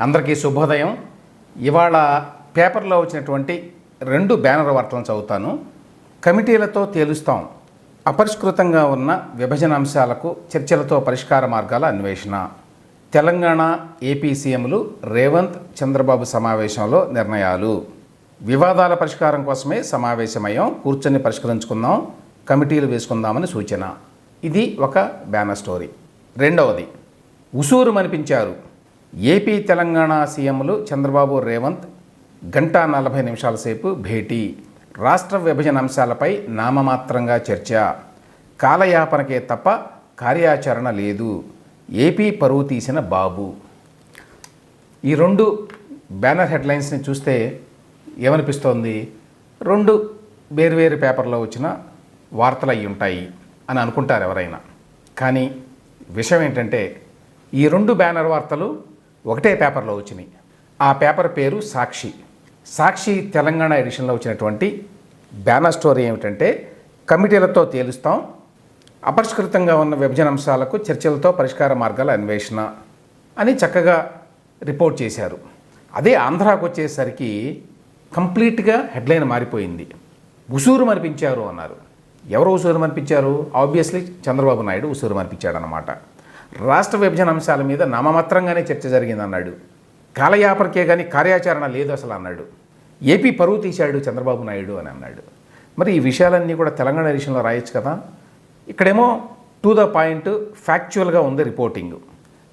అందరికీ శుభోదయం. ఇవాళ పేపర్లో వచ్చినటువంటి రెండు బ్యానర్ వార్తలను చదువుతాను. కమిటీలతో తేలుస్తాం. అపరిష్కృతంగా ఉన్న విభజన అంశాలకు చర్చలతో పరిష్కార మార్గాల అన్వేషణ. తెలంగాణ ఏపీ సీఎంలు రేవంత్ చంద్రబాబు సమావేశంలో నిర్ణయాలు. వివాదాల పరిష్కారం కోసమే సమావేశమయ్యాం. కూర్చొని పరిష్కరించుకుందాం. కమిటీలు వేసుకుందామని సూచన. ఇది ఒక బ్యానర్ స్టోరీ. రెండవది. ఉసూరు మనిపించారు ఏపీ తెలంగాణ సీఎంలు చంద్రబాబు రేవంత్ గంట నలభై నిమిషాల సేపు భేటీ. రాష్ట్ర విభజన అంశాలపై నామమాత్రంగా చర్చ. కాలయాపనకే తప్ప కార్యాచరణ లేదు. ఏపీ పరువు తీసిన బాబు. ఈ రెండు బ్యానర్ హెడ్లైన్స్ని చూస్తే ఏమనిపిస్తోంది? రెండు వేరువేరు పేపర్లో వచ్చిన వార్తలు అయి ఉంటాయి అని అనుకుంటారు ఎవరైనా. కానీ విషయం ఏంటంటే ఈ రెండు బ్యానర్ వార్తలు ఒకటే పేపర్లో వచ్చినాయి. ఆ పేపర్ పేరు సాక్షి. సాక్షి తెలంగాణ ఎడిషన్లో వచ్చినటువంటి బ్యానర్ స్టోరీ ఏమిటంటే కమిటీలతో తేలుస్తాం అపరిష్కృతంగా ఉన్న విభజన అంశాలకు చర్చలతో పరిష్కార మార్గాల అన్వేషణ అని చక్కగా రిపోర్ట్ చేశారు. అదే ఆంధ్రాకు వచ్చేసరికి కంప్లీట్గా హెడ్లైన్ మారిపోయింది. ఉసూరు మనిపించారు అన్నారు. ఎవరు ఉసూరు మనిపించారు ఆబ్వియస్లీ చంద్రబాబు నాయుడు ఉసూరు మనిపించాడు రాష్ట్ర విభజన అంశాల మీద నామమాత్రంగానే చర్చ జరిగిందన్నాడు. కాలయాపరికే కానీ కార్యాచరణ లేదు అసలు అన్నాడు. ఏపీ పరువు తీశాడు చంద్రబాబు నాయుడు అని అన్నాడు. మరి ఈ విషయాలన్నీ కూడా తెలంగాణ ఎడిషన్లో రాయొచ్చు కదా? ఇక్కడేమో టు ద పాయింట్ ఫ్యాక్చువల్గా ఉంది రిపోర్టింగ్.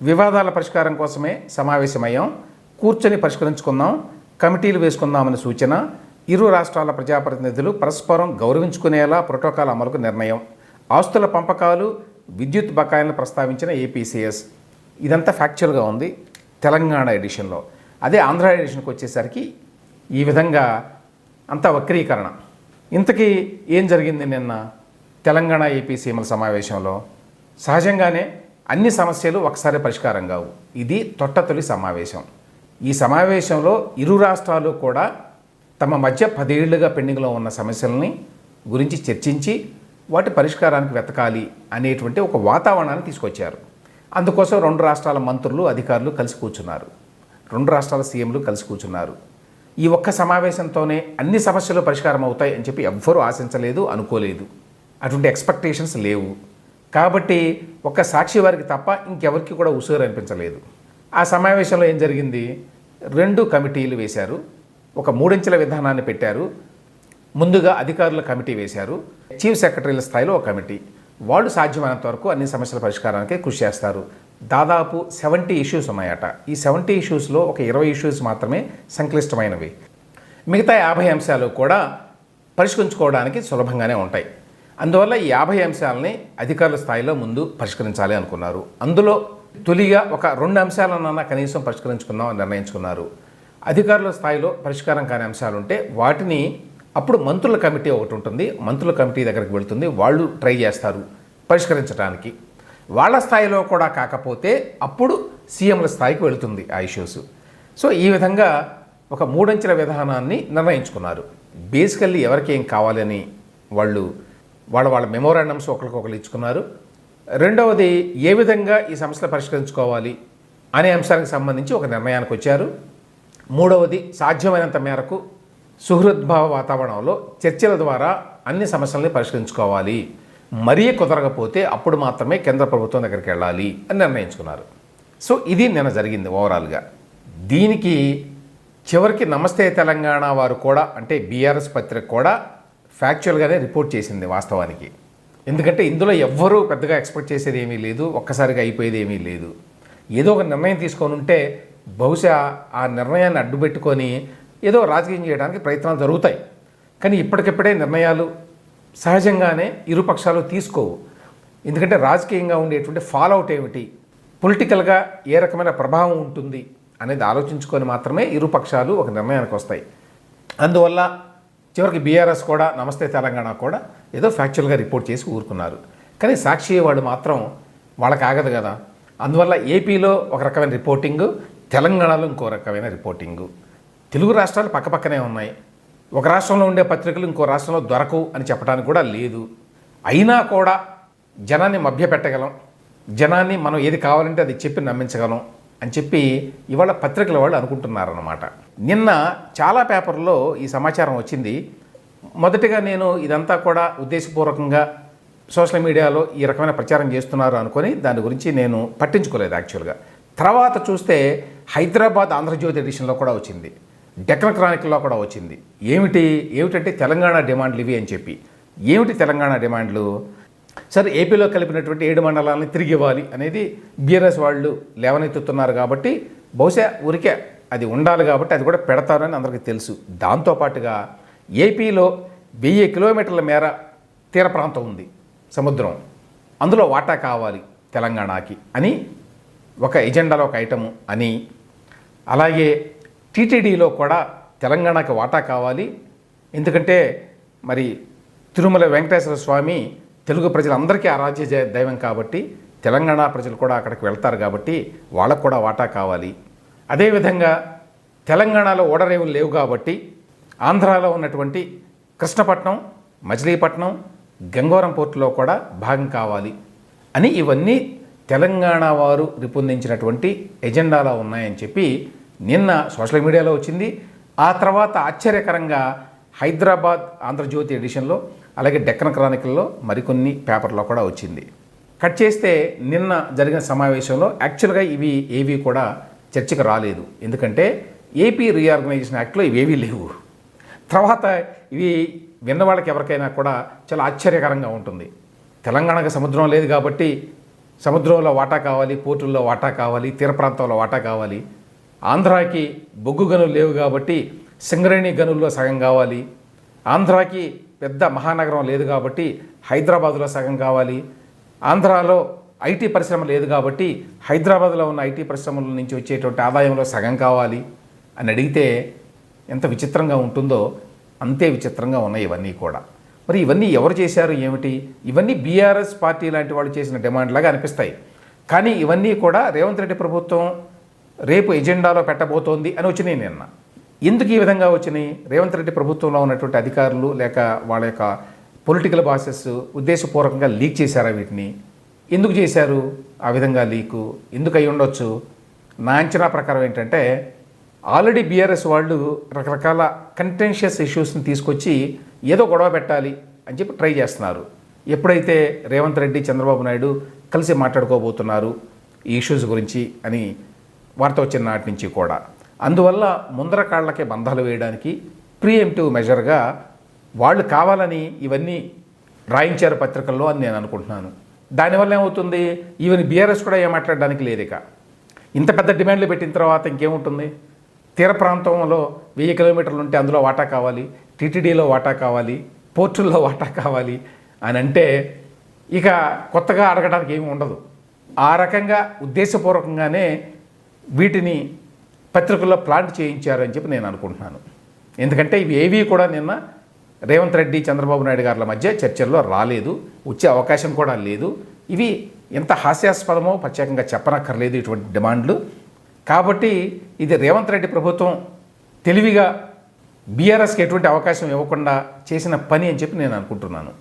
వివాదాల పరిష్కారం కోసమే సమావేశమయ్యాం. కూర్చొని పరిష్కరించుకుందాం. కమిటీలు వేసుకుందామని సూచన. ఇరు రాష్ట్రాల ప్రజాప్రతినిధులు పరస్పరం గౌరవించుకునేలా ప్రోటోకాల్ అమలుకు నిర్ణయం. ఆస్తుల పంపకాలు విద్యుత్ బకాయిలను ప్రస్తావించిన ఏపీసీఎస్. ఇదంతా ఫ్యాక్చువల్గా ఉంది తెలంగాణ ఎడిషన్లో. అదే ఆంధ్ర ఎడిషన్కి వచ్చేసరికి ఈ విధంగా అంతా వక్రీకరణ. ఇంతకీ ఏం జరిగింది నిన్న తెలంగాణ ఏపీ సీఎంల సమావేశంలో? సహజంగానే అన్ని సమస్యలు ఒకసారి పరిష్కారం కావు. ఇది తొట్టతొలి సమావేశం. ఈ సమావేశంలో ఇరు రాష్ట్రాలు కూడా తమ మధ్య పదేళ్ళుగా పెండింగ్లో ఉన్న సమస్యలని గురించి చర్చించి వాటి పరిష్కారానికి వెతకాలి అనేటువంటి ఒక వాతావరణాన్ని తీసుకొచ్చారు. అందుకోసం రెండు రాష్ట్రాల మంత్రులు అధికారులు కలిసి కూర్చున్నారు. రెండు రాష్ట్రాల సీఎంలు కలిసి కూర్చున్నారు. ఈ ఒక్క సమావేశంతోనే అన్ని సమస్యలు పరిష్కారం అవుతాయి అని చెప్పి ఎవ్వరూ ఆశించలేదు అనుకోలేదు. అటువంటి ఎక్స్పెక్టేషన్స్ లేవు. కాబట్టి ఒక్క సాక్షి వారికి తప్ప ఇంకెవరికి కూడా ఉసూరు అనిపించలేదు. ఆ సమావేశంలో ఏం జరిగింది? రెండు కమిటీలు వేశారు. ఒక మూడంచెల విధానాన్ని పెట్టారు. ముందుగా అధికారుల కమిటీ వేశారు. చీఫ్ సెక్రటరీల స్థాయిలో ఒక కమిటీ. వాళ్ళు సాధ్యమైనంత వరకు అన్ని సమస్యల పరిష్కారానికి కృషి చేస్తారు. దాదాపు సెవెంటీ ఇష్యూస్ ఉన్నాయట. ఈ సెవెంటీ ఇష్యూస్లో ఒక ఇరవై ఇష్యూస్ మాత్రమే సంక్లిష్టమైనవి. మిగతా యాభై అంశాలు కూడా పరిష్కరించుకోవడానికి సులభంగానే ఉంటాయి. అందువల్ల ఈ యాభై అంశాలని అధికారుల స్థాయిలో ముందు పరిష్కరించాలి అనుకున్నారు. అందులో తొలిగా ఒక రెండు అంశాలన్నా కనీసం పరిష్కరించుకుందాం అని నిర్ణయించుకున్నారు. అధికారుల స్థాయిలో పరిష్కారం కాని అంశాలు ఉంటే వాటిని అప్పుడు మంత్రుల కమిటీ ఒకటి ఉంటుంది. మంత్రుల కమిటీ దగ్గరికి వెళ్తుంది. వాళ్ళు ట్రై చేస్తారు పరిష్కరించడానికి వాళ్ళ స్థాయిలో కూడా కాకపోతే అప్పుడు సీఎంల స్థాయికి వెళుతుంది ఆ ఇష్యూస్. సో ఈ విధంగా ఒక మూడంచెల విధానాన్ని నిర్ణయించుకున్నారు. బేసికల్లీ ఎవరికి ఏం కావాలని వాళ్ళు వాళ్ళ వాళ్ళ మెమోరాండమ్స్ ఒకరికొకరు ఇచ్చుకున్నారు. రెండవది ఏ విధంగా ఈ సమస్యలు పరిష్కరించుకోవాలి అనే అంశానికి సంబంధించి ఒక నిర్ణయానికి వచ్చారు మూడవది సాధ్యమైనంత మేరకు సుహృద్భావ వాతావరణంలో చర్చల ద్వారా అన్ని సమస్యల్ని పరిష్కరించుకోవాలి. మరీ కుదరకపోతే అప్పుడు మాత్రమే కేంద్ర ప్రభుత్వం దగ్గరికి వెళ్ళాలి అని నిర్ణయించుకున్నారు. సో ఇది నిన్న జరిగింది ఓవరాల్గా. దీనికి చివరికి నమస్తే తెలంగాణ వారు కూడా అంటే బీఆర్ఎస్ పత్రిక కూడా ఫ్యాక్చువల్గానే రిపోర్ట్ చేసింది వాస్తవానికి. ఎందుకంటే ఇందులో ఎవ్వరూ పెద్దగా ఎక్స్పెక్ట్ చేసేది ఏమీ లేదు ఒక్కసారిగా అయిపోయేది ఏమీ లేదు. ఏదో ఒక నిర్ణయం తీసుకొని ఉంటే బహుశా ఆ నిర్ణయాన్ని అడ్డుపెట్టుకొని ఏదో రాజకీయం చేయడానికి ప్రయత్నాలు జరుగుతాయి. కానీ ఇప్పటికిప్పుడే నిర్ణయాలు సహజంగానే ఇరు పక్షాలు తీసుకోవు. ఎందుకంటే రాజకీయంగా ఉండేటువంటి ఫాలోఅవుట్ ఏమిటి? పొలిటికల్గా ఏ రకమైన ప్రభావం ఉంటుంది అనేది ఆలోచించుకొని మాత్రమే ఇరు పక్షాలు ఒక నిర్ణయానికి వస్తాయి. అందువల్ల చివరికి బీఆర్ఎస్ కూడా నమస్తే తెలంగాణ కూడా ఏదో ఫ్యాక్చువల్గా రిపోర్ట్ చేసి ఊరుకున్నారు. కానీ సాక్షి వాడు మాత్రం వాళ్ళకి ఆగదు కదా. అందువల్ల ఏపీలో ఒక రకమైన రిపోర్టింగు తెలంగాణలో ఇంకో రకమైన రిపోర్టింగు తెలుగు రాష్ట్రాలు పక్కపక్కనే ఉన్నాయి. ఒక రాష్ట్రంలో ఉండే పత్రికలు ఇంకో రాష్ట్రంలో దొరకవు అని చెప్పడానికి కూడా లేదు. అయినా కూడా జనాన్ని మభ్యపెట్టగలం. జనాన్ని మనం ఏది కావాలంటే అది చెప్పి నమ్మించగలం అని చెప్పి ఇవాళ పత్రికల వాళ్ళు అనుకుంటున్నారన్నమాట. నిన్న చాలా పేపర్లో ఈ సమాచారం వచ్చింది. మొదటిగా నేను ఇదంతా కూడా ఉద్దేశపూర్వకంగా సోషల్ మీడియాలో ఈ రకమైన ప్రచారం చేస్తున్నారు అనుకొని దాని గురించి నేను పట్టించుకోలేదు యాక్చువల్గా. తర్వాత చూస్తే హైదరాబాద్ ఆంధ్రజ్యోతి ఎడిషన్లో కూడా వచ్చింది. డెక్కన్ క్రానికల్లో కూడా వచ్చింది. ఏమిటి? ఏమిటంటే తెలంగాణ డిమాండ్లు ఇవి అని చెప్పి. ఏమిటి తెలంగాణ డిమాండ్లు? సరే ఏపీలో కలిపినటువంటి ఏడు మండలాలని తిరిగి ఇవ్వాలి అనేది బీఆర్ఎస్ వాళ్ళు లేవనెత్తుతున్నారు కాబట్టి బహుశా ఊరికే అది ఉండాలి కాబట్టి అది కూడా పెడతారని అందరికీ తెలుసు. దాంతోపాటుగా ఏపీలో వెయ్యి కిలోమీటర్ల మేర తీర ప్రాంతం ఉంది సముద్రం. అందులో వాటా కావాలి తెలంగాణకి అని ఒక ఎజెండాలో ఒక ఐటము అని. అలాగే టీటీడీలో కూడా తెలంగాణకు వాటా కావాలి. ఎందుకంటే మరి తిరుమల వెంకటేశ్వర స్వామి తెలుగు ప్రజలందరికీ ఆరాధ్య దైవం కాబట్టి తెలంగాణ ప్రజలు కూడా అక్కడికి వెళ్తారు కాబట్టి వాళ్ళకు కూడా వాటా కావాలి. అదేవిధంగా తెలంగాణలో ఓడరేవులు లేవు కాబట్టి ఆంధ్రాలో ఉన్నటువంటి కృష్ణపట్నం మచిలీపట్నం గంగవరం పోర్టులో కూడా భాగం కావాలి అని ఇవన్నీ తెలంగాణ వారు రూపొందించినటువంటి ఎజెండాలో ఉన్నాయని చెప్పి నిన్న సోషల్ మీడియాలో వచ్చింది. ఆ తర్వాత ఆశ్చర్యకరంగా హైదరాబాద్ ఆంధ్రజ్యోతి ఎడిషన్లో అలాగే డెక్కన్ క్రానికల్లో మరికొన్ని పేపర్లో కూడా వచ్చింది. కట్ చేస్తే నిన్న జరిగిన సమావేశంలో యాక్చువల్గా ఇవి ఏవి కూడా చర్చకు రాలేదు. ఎందుకంటే ఏపీ రీఆర్గనైజేషన్ యాక్ట్లో ఇవేవీ లేవు. తర్వాత ఇవి విన్న వాళ్ళకి ఎవరికైనా కూడా చాలా ఆశ్చర్యకరంగా ఉంటుంది. తెలంగాణకు సముద్రం లేదు కాబట్టి సముద్రంలో వాటా కావాలి పోర్టుల్లో వాటా కావాలి తీర ప్రాంతంలో వాటా కావాలి ఆంధ్రాకి బొగ్గు గనులు లేవు కాబట్టి సింగరేణి గనుల్లో సగం కావాలి. ఆంధ్రాకి పెద్ద మహానగరం లేదు కాబట్టి హైదరాబాదులో సగం కావాలి. ఆంధ్రాలో ఐటీ పరిశ్రమ లేదు కాబట్టి హైదరాబాద్లో ఉన్న ఐటీ పరిశ్రమల నుంచి వచ్చేటువంటి ఆదాయంలో సగం కావాలి అని అడిగితే ఎంత విచిత్రంగా ఉంటుందో అంతే విచిత్రంగా ఉన్నాయి ఇవన్నీ కూడా. మరి ఇవన్నీ ఎవరు చేశారు ఏమిటి? ఇవన్నీ బీఆర్ఎస్ పార్టీ లాంటి వాళ్ళు చేసిన డిమాండ్ లాగా అనిపిస్తాయి. కానీ ఇవన్నీ కూడా రేవంత్ రెడ్డి ప్రభుత్వం రేపు ఎజెండాలో పెట్టబోతోంది అని వచ్చినాయి నిన్న. ఎందుకు ఈ విధంగా వచ్చినాయి? రేవంత్ రెడ్డి ప్రభుత్వంలో ఉన్నటువంటి అధికారులు లేక వాళ్ళ యొక్క పొలిటికల్ బాసెస్ ఉద్దేశపూర్వకంగా లీక్ చేశారా వీటిని? ఎందుకు చేశారు? ఆ విధంగా లీకు ఎందుకు అయి ఉండొచ్చు? నా అంచనా ప్రకారం ఏంటంటే ఆల్రెడీ బీఆర్ఎస్ వాళ్ళు రకరకాల కంటెన్షియస్ ఇష్యూస్ని తీసుకొచ్చి ఏదో గొడవ పెట్టాలి అని చెప్పి ట్రై చేస్తున్నారు. ఎప్పుడైతే రేవంత్ రెడ్డి చంద్రబాబు నాయుడు కలిసి మాట్లాడుకోబోతున్నారు ఈ ఇష్యూస్ గురించి అని వార్త వచ్చిన నాటి నుంచి కూడా. అందువల్ల ముందర కాళ్ళకే బంధాలు వేయడానికి ప్రీఎంటివ్ మెజర్గా వాళ్ళు కావాలని ఇవన్నీ రాయించారు పత్రికల్లో అని నేను అనుకుంటున్నాను. దానివల్ల ఏమవుతుంది? ఈవెన్ బీఆర్ఎస్ కూడా ఏం మాట్లాడడానికి లేదు ఇక ఇంత పెద్ద డిమాండ్లు పెట్టిన తర్వాత ఇంకేముంటుంది? తీర ప్రాంతంలో వెయ్యి కిలోమీటర్లు ఉంటే అందులో వాటా కావాలి టీటీడీలో వాటా కావాలి పోర్టుల్లో వాటా కావాలి అని అంటే ఇక కొత్తగా అడగడానికి ఏమి ఉండదు. ఆ రకంగా ఉద్దేశపూర్వకంగానే వీటిని పత్రికల్లో ప్లాంట్ చేయించారని చెప్పి నేను అనుకుంటున్నాను. ఎందుకంటే ఇవి ఏవి కూడా నిన్న రేవంత్ రెడ్డి చంద్రబాబు నాయుడు గారుల మధ్య చర్చల్లో రాలేదు. వచ్చే అవకాశం కూడా లేదు. ఇవి ఎంత హాస్యాస్పదమో ప్రత్యేకంగా చెప్పనక్కర్లేదు ఇటువంటి డిమాండ్లు. కాబట్టి ఇది రేవంత్ రెడ్డి ప్రభుత్వం తెలివిగా బీఆర్ఎస్కి ఎటువంటి అవకాశం ఇవ్వకుండా చేసిన పని అని చెప్పి నేను అనుకుంటున్నాను.